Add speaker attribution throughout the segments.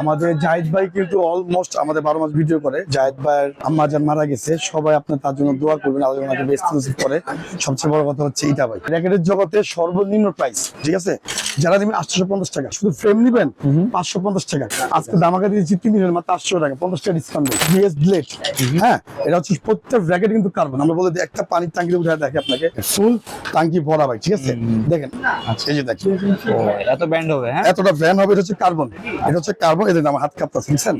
Speaker 1: আমাদের জাহিদ ভাই কিন্তু অলমোস্ট আমাদের বারো মাস ভিডিও করে। জাহিদ ভাইয়ের আম্মা যান মারা গেছে সবাই আপনার তার জন্য দোয়া করবেন আল্লাহ ওনাকে বেস্ট করে। সবচেয়ে বড় কথা হচ্ছে এটা ভাই। র্যাকেটের জগতে সর্বনিম্ন প্রাইস ঠিক আছে? যারা নেবেন আটশো পঞ্চাশ টাকা শুধু ফ্রেম নিবেন পাঁচশো পঞ্চাশ টাকা। আজকে দামাকা দিয়েছি তিন দিনের মাত্র আটশো টাকা পঞ্চাশ টাকা ডিসকাউন্ট বিএস ব্লেড হ্যাঁ? এটা হচ্ছে প্রত্যেক র্যাকেট কিন্তু কার্বন আমরা বলে একটা পানির টাঙ্কি উঠে দেখে আপনাকে। ফুল টাঙ্কি ভরা ভাই ঠিক আছে? দেখেন। এই যে দেখেন।
Speaker 2: এত ব্যান্ড হবে হ্যাঁ?
Speaker 1: এতটা ভ্যান হবে এটা হচ্ছে কার্বন এটা হচ্ছে কার্বন এদের নাম হাত কাঁপতেছে বুঝছেন?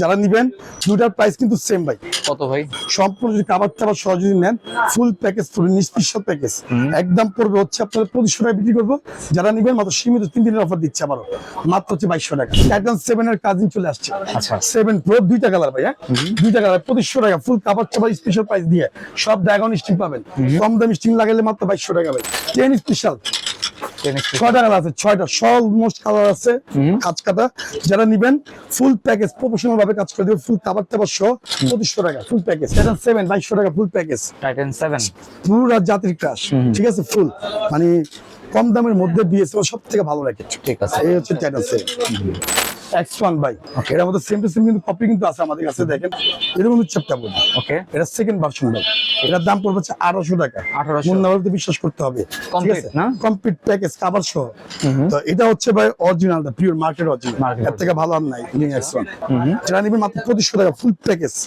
Speaker 1: যারা নিবেন দুটার প্রাইস কিন্তু সেম ভাই।
Speaker 2: কত ভাই?
Speaker 1: সম্পূর্ণ যদি কাবার টাবার সহ যদি নেন ফুল প্যাকেজ ফুল নিষ্পিস প্যাকেজ একদম পড়বে হচ্ছে আপনাদের পঁচিশশো টাকা বিক্রি করব। যারা নিবেন মাত্র সীমিত তিন দিনের অফার দিচ্ছে আবারও মাত্র হচ্ছে বাইশশো টাকা। টাইটান সেভেন এর কাজিন চলে আসছে।
Speaker 2: আচ্ছা।
Speaker 1: সেভেন প্রো দুইটা কালার ভাই হ্যাঁ? দুইটা কালার পঁচিশশো টাকা ফুল কাবার চাবার স্পেশাল প্রাইস দিয়ে। সব ড্রাগন স্টিং পাবেন। কম দামি স্টিং লাগালে মাত্র বাইশশো টাকা ভাই। টেন স্পেশাল ছয়টা কালার আছে ছয়টা। সব মোস্ট কালার আছে কাজ কাটা। যারা নিবেন ফুল প্যাকেজ প্রফেশনাল ভাবে কাজ করে দেবে ফুল কাবার টাবার সহ পঁচিশশো টাকা ফুল প্যাকেজ টাইটান সেভেন বাইশশো টাকা ফুল প্যাকেজ
Speaker 2: টাইটান সেভেন
Speaker 1: পুরো জাতির ক্রাশ ঠিক আছে? ফুল মানে কম দামের মধ্যে বিএসএল সব থেকে ভালো লাগে
Speaker 2: ঠিক আছে।
Speaker 1: এই হচ্ছে টাইটান সেভেন এক্স বাই এর মধ্যে সেম টু সেম কিন্তু কপি কিন্তু আছে আমাদের কাছে দেখেন। এরকম হচ্ছে চ্যাপ্টার বলি।
Speaker 2: ওকে
Speaker 1: এটা সেকেন্ড ভার্সন ভাই এটার দাম পড়বে হচ্ছে আঠারোশো টাকা।
Speaker 2: 1800
Speaker 1: মুন্না বলতে বিশ্বাস করতে হবে। ঠিক আছে?
Speaker 2: না?
Speaker 1: কমপ্লিট প্যাকেজ কাভার সহ। তো এটা হচ্ছে ভাই অরিজিনাল পিওর মার্কেট অরিজিনাল এর থেকে ভালো আর নাই লিং এক্স ওয়ান যেটা নিবেন মাত্র টাকা ফুল প্যাকেজ